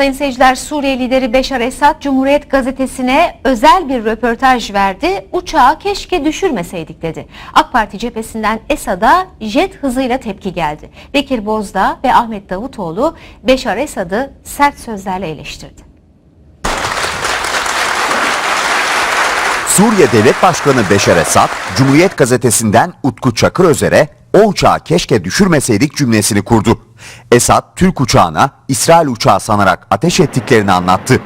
Sayın seyirciler Suriye lideri Beşar Esad Cumhuriyet gazetesine özel bir röportaj verdi. Uçağı keşke düşürmeseydik dedi. AK Parti cephesinden Esad'a jet hızıyla tepki geldi. Bekir Bozdağ ve Ahmet Davutoğlu Beşar Esad'ı sert sözlerle eleştirdi. Suriye Devlet Başkanı Beşar Esad, Cumhuriyet Gazetesi'nden Utku Çakırözer'e o uçağı keşke düşürmeseydik cümlesini kurdu. Esad Türk uçağına İsrail uçağı sanarak ateş ettiklerini anlattı.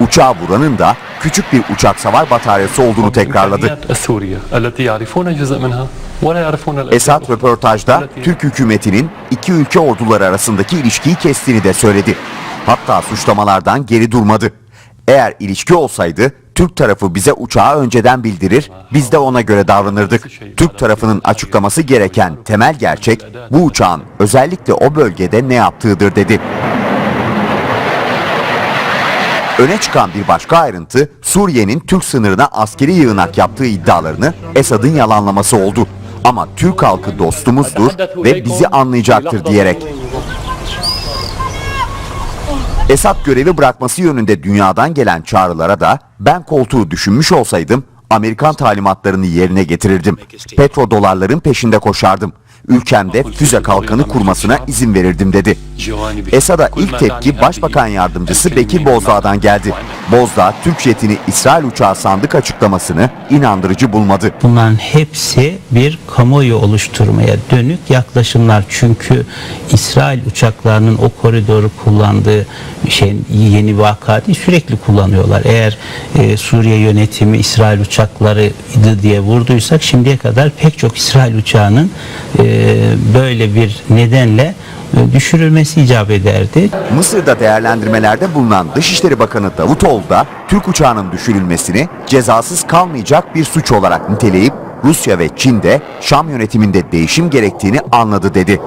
Uçağı vuranın da küçük bir uçak savar bataryası olduğunu tekrarladı. Esad röportajda Türk hükümetinin iki ülke orduları arasındaki ilişkiyi kestiğini de söyledi. Hatta suçlamalardan geri durmadı. Eğer ilişki olsaydı Türk tarafı bize uçağı önceden bildirir, biz de ona göre davranırdık. Türk tarafının açıklaması gereken temel gerçek bu uçağın özellikle o bölgede ne yaptığıdır dedi. Öne çıkan bir başka ayrıntı Suriye'nin Türk sınırına askeri yığınak yaptığı iddialarını Esad'ın yalanlaması oldu. Ama Türk halkı dostumuzdur ve bizi anlayacaktır diyerek. Esad görevi bırakması yönünde dünyadan gelen çağrılara da ben koltuğu düşünmüş olsaydım Amerikan talimatlarını yerine getirirdim. Petrodolarların peşinde koşardım. Ülkemde füze kalkanı kurmasına izin verirdim dedi. Esad'a ilk tepki Başbakan Yardımcısı Bekir Bozdağ'dan geldi. Bozdağ, Türk jetini İsrail uçağı sandık açıklamasını inandırıcı bulmadı. Bunların hepsi bir kamuoyu oluşturmaya dönük yaklaşımlar. Çünkü İsrail uçaklarının o koridoru kullandığı şey yeni vaka sürekli kullanıyorlar. Eğer e, Suriye yönetimi İsrail uçaklarıydı diye vurduysak şimdiye kadar pek çok İsrail uçağının e, böyle bir nedenle düşürülmesi icap ederdi. Mısır'da değerlendirmelerde bulunan Dışişleri Bakanı Davutoğlu da Türk uçağının düşürülmesini cezasız kalmayacak bir suç olarak niteleyip Rusya ve Çin de Şam yönetiminde değişim gerektiğini anladı dedi.